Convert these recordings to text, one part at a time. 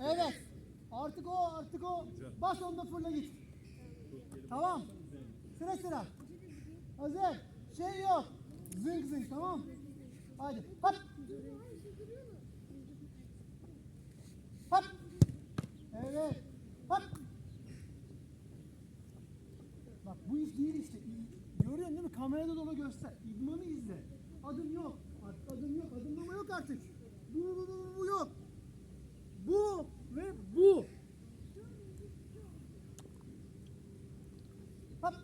Evet. Artık o, artık o. Bas onda fırla git. Tamam. Sıra sıra. Hazır. Şey yok. Zınk zınk tamam. Hadi. Hop. Hop. Evet. Hop. Bak bu iş değil işte. Görüyorsun değil mi? Kamerada dolu göster. İdmanı izle. Adım yok. Adım yok. Adımlama yok artık. Bu, bu, bu, bu yok. Bu ve bu. Hop.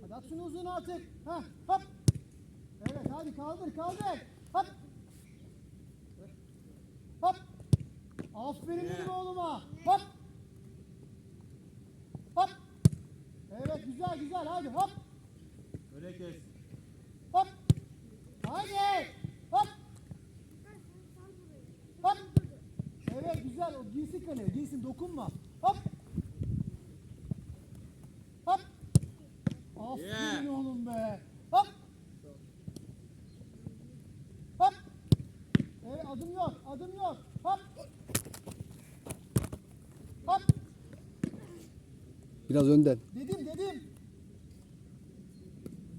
Hadi at şunu uzun artık. Ha, hop. Evet hadi kaldır kaldır. Hop. Hop. Aferin benim oğluma. Hop. Hop. Evet güzel güzel hadi hop. Öyle kes. Hop. Hadi. Hop. Hop. Evet güzel o giysin kaleye giysin dokunma. Hop. Aferin Yeah. oğlum be. Hop. Hop. Evet adım yok adım yok. Hop. Hop. Biraz önden. Dedim dedim.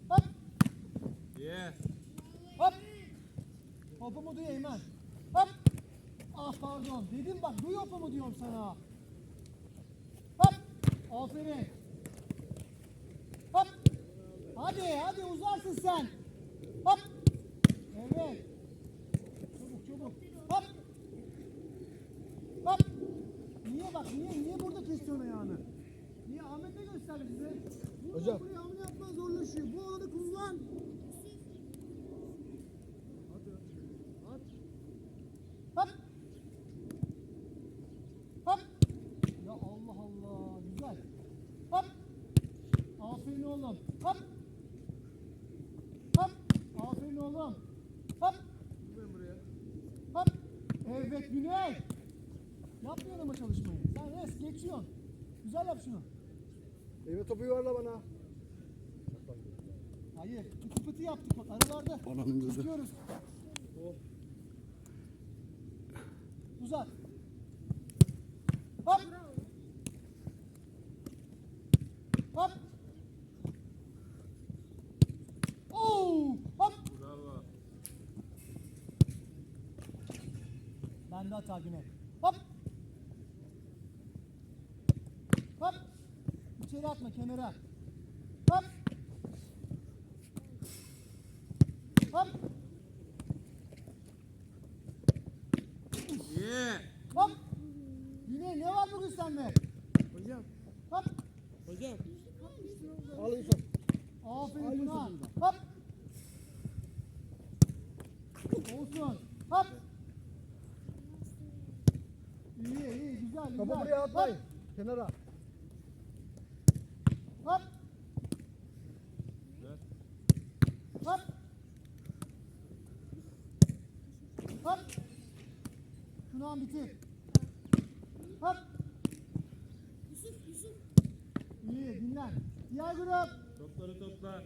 Hop. Yes. Hop. Hopumu duy Eymen. Hop. Ah pardon. Dedim bak duy hopumu diyorum sana. Hop. Aferin. Hadi hadi uzarsın sen. Hop. Evet. Çabuk çabuk. Hop. Hop. Niye bak niye niye burada kesiyorsun ayağını? Niye Ahmet ne gösterdi size? Burada Hocam. buraya hamle yapman zorlaşıyor. Bu alanı kullan. At. Hop. Hop. Ya Allah Allah. Güzel. Hop. Aferin oğlum. Hop. Hop. Aferin oğlum. Hop. Hop. Evet Güney. Yapmıyor ama çalışmayı. Sen res geçiyorsun. Güzel yap şunu. Eyvah topu yuvarla bana. Hayır. Pıtı pıtı yaptık bak aralarda. Ananın gözü. Tutuyoruz. Uzat. Hop. Hop. Oo! Hop. Bravo. Ben de hata Güney. Hop. Hop. İçeri atma kenara. Hop. Hop. Yeah. Hop. Güney ne var bugün sende? Hocam. Hop. Hocam. Al Yusuf. Aferin Tuna. Hop. Olsun. Hop. İyi iyi güzel güzel. Topu buraya atmayın. Hop. Kenara. Hop. Ver. Hop. Hop. Şunu an bitir. Hop. İyi dinlen. Diğer grup. Topları topla.